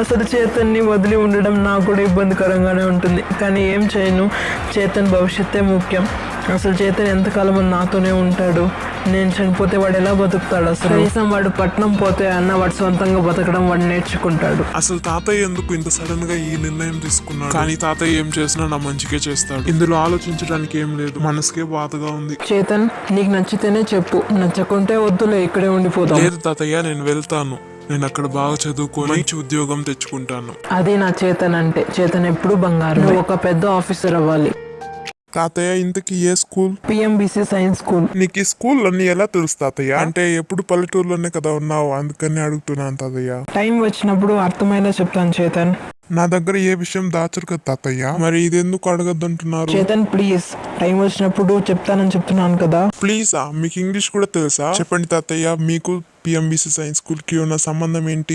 అసలు చేతన్ని వదిలి ఉండడం నాకు కూడా ఇబ్బందికరంగానే ఉంటుంది. కానీ ఏం చేయను? చేతన్ భవిష్యత్తే ముఖ్యం. అసలు చేతన్ ఎంతకాలం నాతోనే ఉంటాడు? నేను చనిపోతే వాడు ఎలా బతుకుతాడు అసలు? కనీసం వాడు పట్నం పోతే అన్న వాడు సొంతంగా బతకడం వాడు నేర్చుకుంటాడు. అసలు తాతయ్య ఎందుకు ఇంత సడన్గా ఈ నిర్ణయం తీసుకున్నాడు? కానీ తాతయ్య ఏం చేసినా నా మంచికే చేస్తాడు. ఇందులో ఆలోచించడానికి ఏం లేదు. మనసుకే బాధగా ఉంది. చేతన్ నీకు నచ్చితేనే చెప్పు. నచ్చకుంటే వద్దులే ఇక్కడే ఉండిపోతాం లేదు తాతయ్య నేను వెళ్తాను. నేను అక్కడ బాగా చదువుకొని మంచి ఉద్యోగం తెచ్చుకుంటాను. అది నా చేతన్ అంటే చేతన్ ఎప్పుడు బంగారు నువ్వు ఒక పెద్ద ఆఫీసర్ అవ్వాలి. తాతయ్య ఇంతకీ ఏ స్కూల్? PMBC science school. నీకు ఈ స్కూల్ అన్ని ఎలా తెలుసు తాతయ్య? అంటే ఎప్పుడు పల్లెటూరులోనే కదా ఉన్నావు? అందుకని అడుగుతున్నాను తాతయ్య. టైం వచ్చినప్పుడు అర్థమైనా చెప్తాను చేతన్. నా దగ్గర ఏ విషయం దాచరు కదా తాతయ్య. మరి ఇది ఎందుకు అడగద్దంటున్నారు? చేతన్ ప్లీజ్. టైం వచ్చినప్పుడు చెప్తానని చెప్తున్నాను కదా. ప్లీజా మీకు ఇంగ్లీష్ కూడా తెలుసా? చెప్పండి తాతయ్య. మీకు పిఎంబిసి సైన్స్ స్కూల్కి ఉన్న సంబంధం ఏంటి?